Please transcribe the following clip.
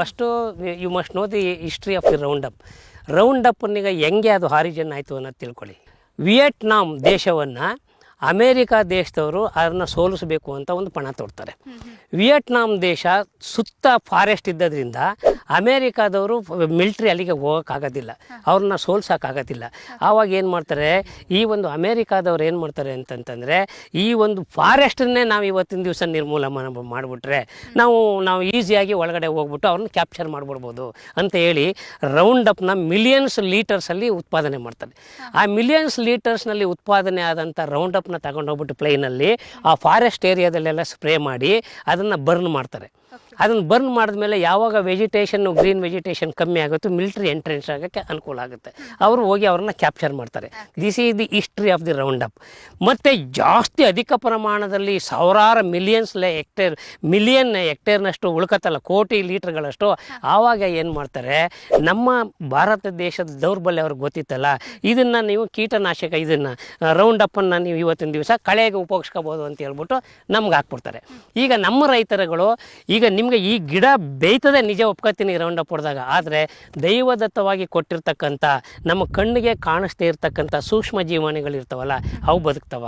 First you must know the history of the round up round ಅಪ್ನಿಗೆ ಹೆಂಗೆ ಅದು horizon ಆಯಿತು ಅನ್ನೋದು ತಿಳ್ಕೊಳ್ಳಿ. ವಿಯೆಟ್ನಾಂ ದೇಶವನ್ನು ಅಮೇರಿಕಾ ದೇಶದವರು ಅದನ್ನು ಸೋಲಿಸಬೇಕು ಅಂತ ಒಂದು ಪಣ ತೊಡ್ತಾರೆ. ವಿಯೆಟ್ನಾಂ ದೇಶ ಸುತ್ತ ಫಾರೆಸ್ಟ್ ಇದ್ದದ್ರಿಂದ ಅಮೇರಿಕಾದವರು ಮಿಲ್ಟ್ರಿ ಅಲ್ಲಿಗೆ ಹೋಗೋಕ್ಕಾಗೋದಿಲ್ಲ. ಅವ್ರನ್ನ ಸೋಲ್ಸೋಕ್ಕಾಗೋದಿಲ್ಲ. ಆವಾಗ ಏನು ಮಾಡ್ತಾರೆ, ಈ ಒಂದು ಅಮೇರಿಕಾದವ್ರು ಏನು ಮಾಡ್ತಾರೆ ಅಂತಂತಂದರೆ, ಈ ಒಂದು ಫಾರೆಸ್ಟನ್ನೇ ನಾವು ಇವತ್ತಿನ ದಿವಸ ನಿರ್ಮೂಲ ಮಾಡಿಬಿಟ್ರೆ, ನಾವು ನಾವು ಈಸಿಯಾಗಿ ಒಳಗಡೆ ಹೋಗ್ಬಿಟ್ಟು ಅವ್ರನ್ನ ಕ್ಯಾಪ್ಚರ್ ಮಾಡಿಬಿಡ್ಬೋದು ಅಂತ ಹೇಳಿ ರೌಂಡ್ ಅಪ್ನ ಮಿಲಿಯನ್ಸ್ ಲೀಟರ್ಸಲ್ಲಿ ಉತ್ಪಾದನೆ ಮಾಡ್ತಾರೆ. ಆ ಮಿಲಿಯನ್ಸ್ ಲೀಟರ್ಸ್ನಲ್ಲಿ ಉತ್ಪಾದನೆ ಆದಂಥ ರೌಂಡ್ ಅಪ್ನ ತಗೊಂಡೋಗ್ಬಿಟ್ಟು ಪ್ಲೇನಲ್ಲಿ ಆ ಫಾರೆಸ್ಟ್ ಏರಿಯಾದಲ್ಲೆಲ್ಲ ಸ್ಪ್ರೇ ಮಾಡಿ ಅದನ್ನು ಬರ್ನ್ ಮಾಡ್ತಾರೆ. ಅದನ್ನು ಬರ್ನ್ ಮಾಡಿದ್ಮೇಲೆ ಯಾವಾಗ ವೆಜಿಟೇಷನ್ ಗ್ರೀನ್ ವೆಜಿಟೇಷನ್ ಕಮ್ಮಿ ಆಗುತ್ತೋ ಮಿಲಿಟ್ರಿ ಎಂಟ್ರೆನ್ಸ್ ಆಗೋಕ್ಕೆ ಅನುಕೂಲ ಆಗುತ್ತೆ. ಅವರು ಹೋಗಿ ಅವ್ರನ್ನ ಕ್ಯಾಪ್ಚರ್ ಮಾಡ್ತಾರೆ. This is the history of the round up ಮತ್ತು ಜಾಸ್ತಿ ಅಧಿಕ ಪ್ರಮಾಣದಲ್ಲಿ ಸಾವಿರಾರು ಮಿಲಿಯನ್ಸ್ ಹೆಕ್ಟೇರ್ ಮಿಲಿಯನ್ ಹೆಕ್ಟೇರ್ನಷ್ಟು ಉಳ್ಕತ್ತಲ್ಲ, ಕೋಟಿ ಲೀಟರ್ಗಳಷ್ಟು ಆವಾಗ ಏನು ಮಾಡ್ತಾರೆ, ನಮ್ಮ ಭಾರತ ದೇಶದ ದೌರ್ಬಲ್ಯ ಅವ್ರಿಗೆ ಗೊತ್ತಿತ್ತಲ್ಲ, ಇದನ್ನು ನೀವು ಕೀಟನಾಶಕ, ಇದನ್ನು ರೌಂಡ್ ಅಪ್ಪನ್ನು ನೀವು ಇವತ್ತಿನ ದಿವಸ ಕಳೆಗೆ ಉಪಯೋಗಿಸ್ಕೋಬೋದು ಅಂತ ಹೇಳ್ಬಿಟ್ಟು ನಮ್ಗೆ ಹಾಕ್ಬಿಡ್ತಾರೆ. ಈಗ ನಮ್ಮ ರೈತರುಗಳು, ಈಗ ನಿಮಗೆ ಈ ಗಿಡ ಬೇಯ್ತದೆ ನಿಜ ಒಪ್ಕೋತೀನಿ ರೌಂಡ್ ಅಪ್ ಹೊಡೆದಾಗ. ಆದರೆ ದೈವದತ್ತವಾಗಿ ಕೊಟ್ಟಿರ್ತಕ್ಕಂಥ ನಮ್ಮ ಕಣ್ಣಿಗೆ ಕಾಣಿಸ್ದೇ ಇರ್ತಕ್ಕಂಥ ಸೂಕ್ಷ್ಮ ಜೀವಾಣಿಗಳಿರ್ತಾವಲ್ಲ ಅವು ಬದುಕ್ತವ?